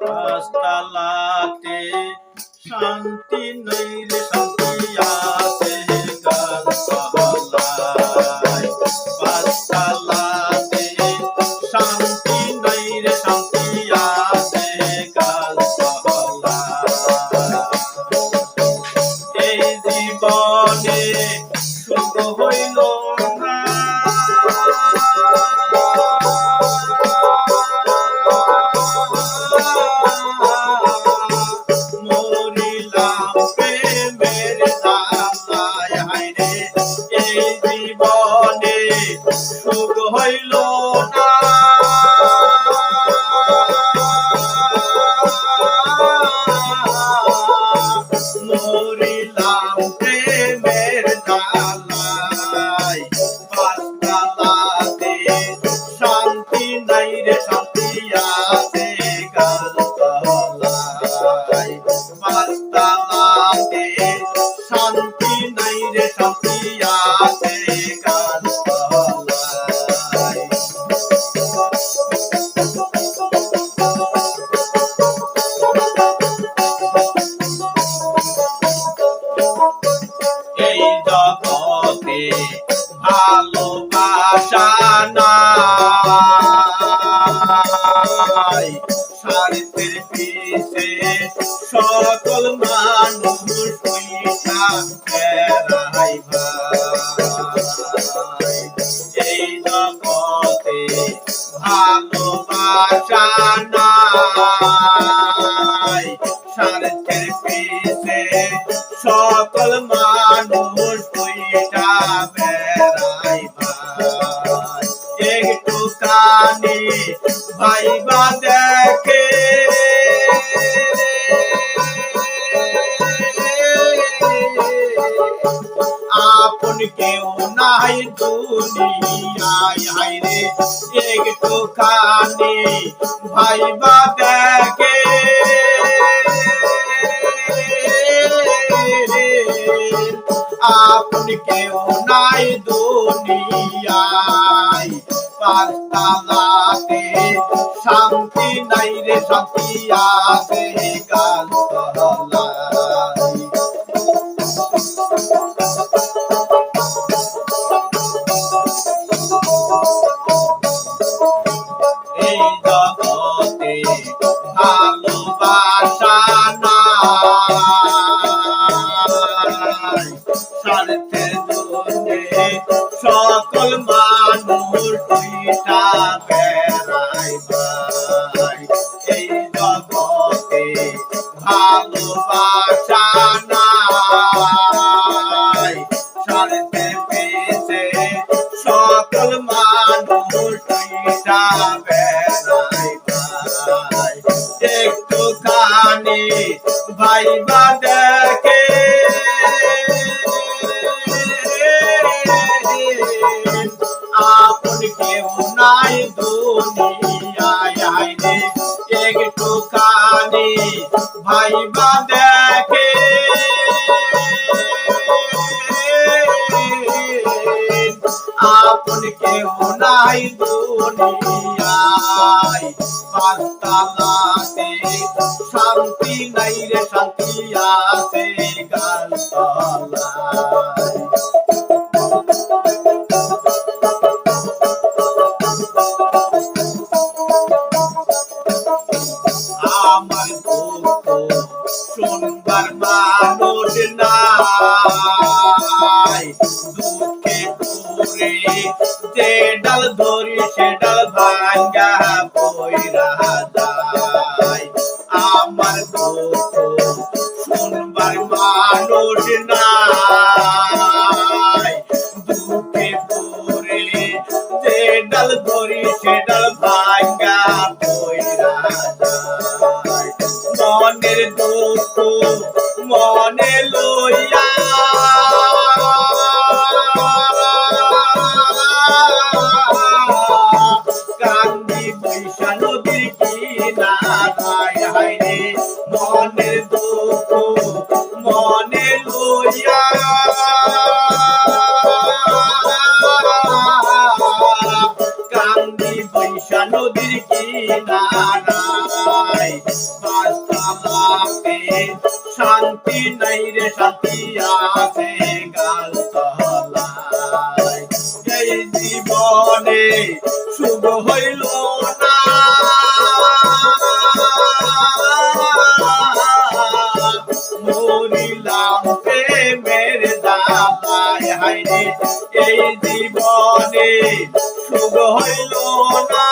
পাঁচতলাতে শান্তি নেই রে শান্তি আছে নাই স্বার্থের পিছে সকল মানুষ পয়সা ফেরাই এই জগতে ভালোবাসা নাই কানে ভাইবা দেখে। আপন কেউ নাই দুনিয়ায় হাইরে একটু কানে ভাইবা দেখে। আপন কেউ নাই দুনিয়ায় পাঁচতলাতে শান্তি নাই রে শান্তি আছে। ভাই একটু কানে ভাইবা দেখে আপন কেউ নাই দুনিয়ায় একটু কানে ভাইবা আপন কেউ নাই দুনিয়ায়। পাঁচতলাতে শান্তি নাই রে শান্তি আছে গাছতলায় डल धोरी से डल भांगा बोई रहा তালাতে শান্তি নাই রে শান্তি আছে গাল এই জীবনে শুভ হইল না মরিলাম প্রেমের হাইরে এই জীবনে শুভ হইল না।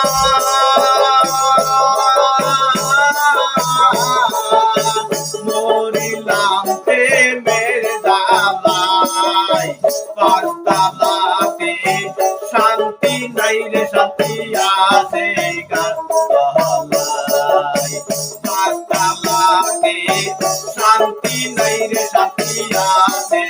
মরিলাম প্রেমের দামায় পাঁচতালাতে শান্তি নাই রে শান্তি, আছে শান্তি নাই রে শান্তি, আছে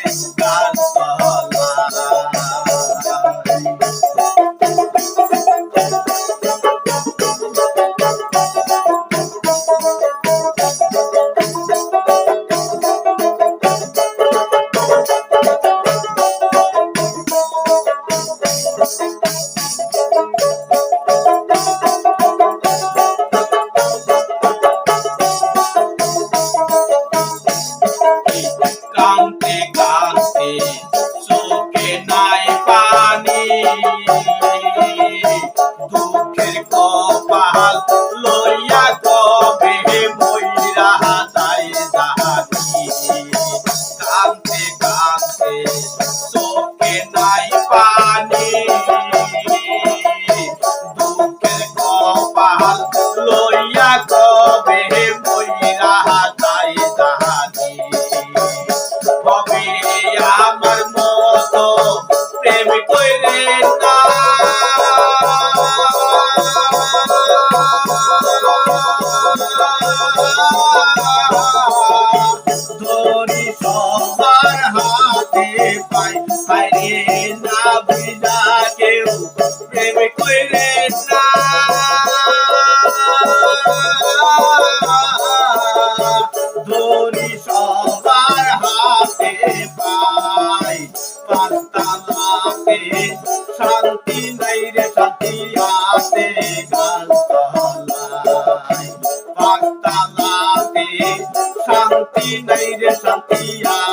পাঁচতালাতে শান্তি নাই রে শান্তি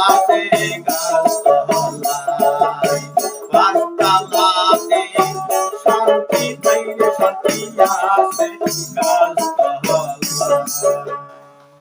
আছে গাল